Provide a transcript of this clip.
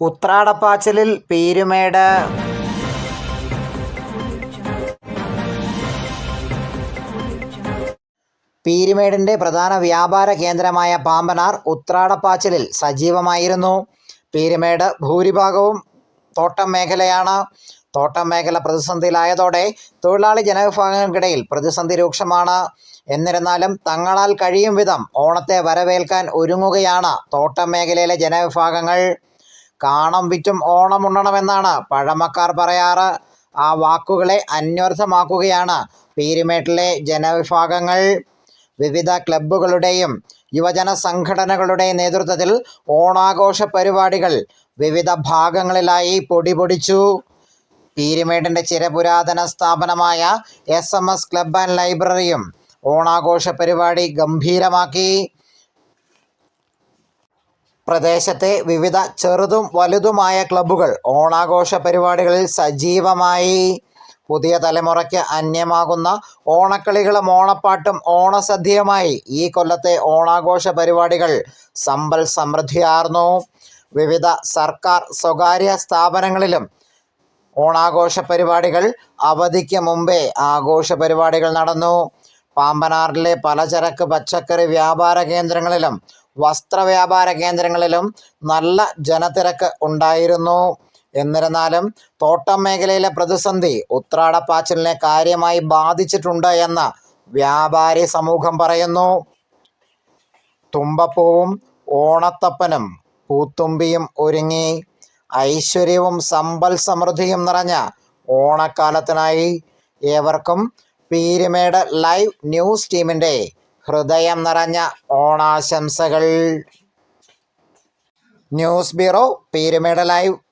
ഉത്രാടപ്പാച്ചിലിൽ പീരുമേട്. പീരുമേടിന്റെ പ്രധാന വ്യാപാര കേന്ദ്രമായ പാമ്പനാർ ഉത്രാടപ്പാച്ചിലിൽ സജീവമായിരുന്നു. പീരുമേട് ഭൂരിഭാഗവും തോട്ടം മേഖലയാണ്. തോട്ടം മേഖല പ്രതിസന്ധിയിലായതോടെ തൊഴിലാളി ജനവിഭാഗങ്ങൾക്കിടയിൽ പ്രതിസന്ധി രൂക്ഷമാണ്. എന്നിരുന്നാലും തങ്ങളാൽ കഴിയും വിധം ഓണത്തെ വരവേൽക്കാൻ ഒരുങ്ങുകയാണ് തോട്ടം മേഖലയിലെ ജനവിഭാഗങ്ങൾ. കാണം വിറ്റും ഓണം ഉണ്ണണമെന്നാണ് പഴമക്കാർ പറയാറ്. ആ വാക്കുകളെ അന്വർത്ഥമാക്കുകയാണ് പീരുമേട്ടിലെ ജനവിഭാഗങ്ങൾ. വിവിധ ക്ലബ്ബുകളുടെയും യുവജന സംഘടനകളുടെയും നേതൃത്വത്തിൽ ഓണാഘോഷ പരിപാടികൾ വിവിധ ഭാഗങ്ങളിലായി പൊടിപൊടിച്ചു പീരുമേടിന്റെ ചിരപുരാതന സ്ഥാപനമായ S M S club and ലൈബ്രറിയും ഓണാഘോഷ പരിപാടി ഗംഭീരമാക്കി. പ്രദേശത്തെ വിവിധ ചെറുതും വലുതുമായ ക്ലബ്ബുകൾ ഓണാഘോഷ പരിപാടികളിൽ സജീവമായി പുതിയ തലമുറയ്ക്ക് അന്യമാകുന്ന ഓണക്കളികളും ഓണപ്പാട്ടും ഓണസദ്യയുമായി ഈ കൊല്ലത്തെ ഓണാഘോഷ പരിപാടികൾ സമ്പൽ സമൃദ്ധിയാർന്നു. വിവിധ സർക്കാർ സ്വകാര്യ സ്ഥാപനങ്ങളിലും ഓണാഘോഷ പരിപാടികൾ അവധിക്ക് മുമ്പേ ആഘോഷ പരിപാടികൾ നടന്നു. പാമ്പനാറിലെ പലചരക്ക് പച്ചക്കറി വ്യാപാര കേന്ദ്രങ്ങളിലും വസ്ത്ര വ്യാപാര കേന്ദ്രങ്ങളിലും നല്ല ജനത്തിരക്ക് ഉണ്ടായിരുന്നു. എന്നിരുന്നാലും തോട്ടം മേഖലയിലെ പ്രതിസന്ധി ഉത്രാടപ്പാച്ചിലിനെ കാര്യമായി ബാധിച്ചിട്ടുണ്ട് എന്ന് വ്യാപാരി സമൂഹം പറയുന്നു. തുമ്പപ്പൂവും ഓണത്തപ്പനും പൂത്തുമ്പിയും ഒരുങ്ങി. ഐശ്വര്യവും സമ്പൽ സമൃദ്ധിയും നിറഞ്ഞ ഓണക്കാലത്തിനായി ഏവർക്കും പീരുമേട് ലൈവ് ന്യൂസ് ടീമിന്റെ ഹൃദയം നിറഞ്ഞ ഓണാശംസകൾ. News bureau Peermade live.